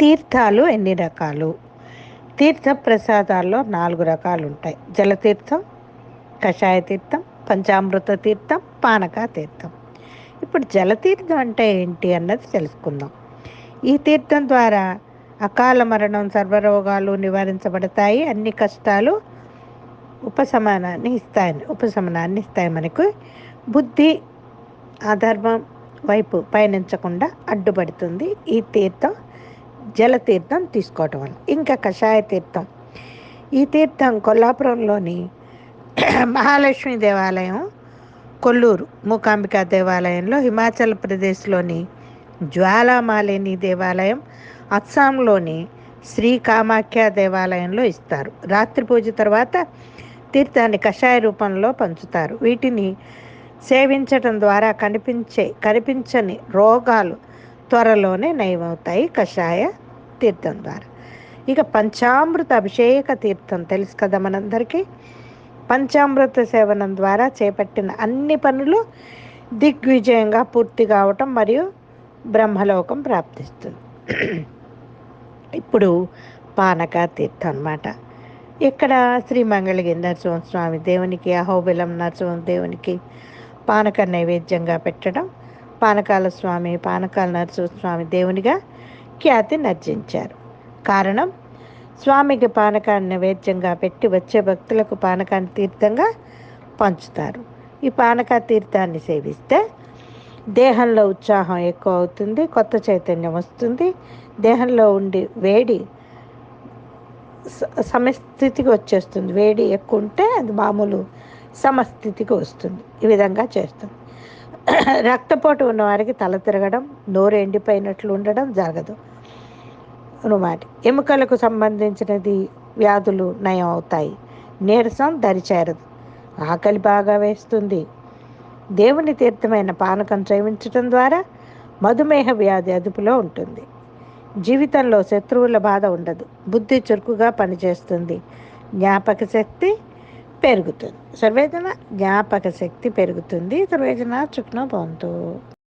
తీర్థాలు ఎన్ని రకాలు? తీర్థ ప్రసాదాల్లో నాలుగు రకాలు ఉంటాయి జలతీర్థం కషాయ తీర్థం పంచామృత తీర్థం పానక తీర్థం. ఇప్పుడు జలతీర్థం అంటే ఏంటి అన్నది తెలుసుకుందాం. ఈ తీర్థం ద్వారా అకాల మరణం సర్వరోగాలు నివారించబడతాయి. అన్ని కష్టాలు ఉపశమనాన్ని ఇస్తాయి. ఉపశమనాన్ని ఇస్తాయి మనకు. బుద్ధి అధర్మం వైపు పయనించకుండా అడ్డుపడుతుంది ఈ తీర్థం. జలతీర్థం తీసుకోవటం వల్ల ఇంకా కషాయ తీర్థం. ఈ తీర్థం కొల్లాపురంలోని మహాలక్ష్మి దేవాలయం కొల్లూరు మూకాంబిక దేవాలయంలో హిమాచల్ ప్రదేశ్లోని జ్వాలామాలిని దేవాలయం అస్సాంలోని శ్రీ కామాఖ్య దేవాలయంలో ఇస్తారు. రాత్రి పూజ తర్వాత తీర్థాన్ని కషాయ రూపంలో పంచుతారు. వీటిని సేవించటం ద్వారా కనిపించే కనిపించని రోగాలు త్వరలోనే నయమవుతాయి కషాయ తీర్థం ద్వారా. ఇక పంచామృత అభిషేక తీర్థం తెలుసు కదా మనందరికీ. పంచామృత సేవనం ద్వారా చేపట్టిన అన్ని పనులు దిగ్విజయంగా పూర్తి కావటం మరియు బ్రహ్మలోకం ప్రాప్తిస్తుంది. ఇప్పుడు పానక తీర్థం అన్నమాట. ఇక్కడ శ్రీ మంగళగిరి నరసింహస్వామి దేవునికి అహోబిలం నరసింహ దేవునికి పానక నైవేద్యంగా పెట్టడం పానకాల స్వామి పానకాల నరసింహస్వామి దేవునిగా ఖ్యాతి నర్జించారు. కారణం? స్వామికి పానకాన్ని నైవేద్యంగా పెట్టి వచ్చే భక్తులకు పానకాన్ని తీర్థంగా పంచుతారు. ఈ పానక తీర్థాన్ని సేవిస్తే దేహంలో ఉత్సాహం ఎక్కువ అవుతుంది కొత్త చైతన్యం వస్తుంది. దేహంలో ఉండి వేడి సమస్థితికి వచ్చేస్తుంది. వేడి ఎక్కువ ఉంటే అది మామూలు సమస్థితికి వస్తుంది. ఈ విధంగా చేస్తుంది. రక్తపోటు ఉన్నవారికి తల తిరగడం నోరు ఎండిపోయినట్లు ఉండడం జరగదు. అన్నమాట ఎముకలకు సంబంధించినది వ్యాధులు నయం అవుతాయి. నీరసం దరిచేరదు. ఆకలి బాగా వేస్తుంది. దేవుని తీర్థమైన పానకం సేవించటం ద్వారా మధుమేహ వ్యాధి అదుపులో ఉంటుంది. జీవితంలో శత్రువుల బాధ ఉండదు. బుద్ధి చురుకుగా పనిచేస్తుంది. జ్ఞాపక శక్తి పెరుగుతుంది. సర్వేదన జ్ఞాపక శక్తి పెరుగుతుంది. సర్వేదన చుక్నో పొందు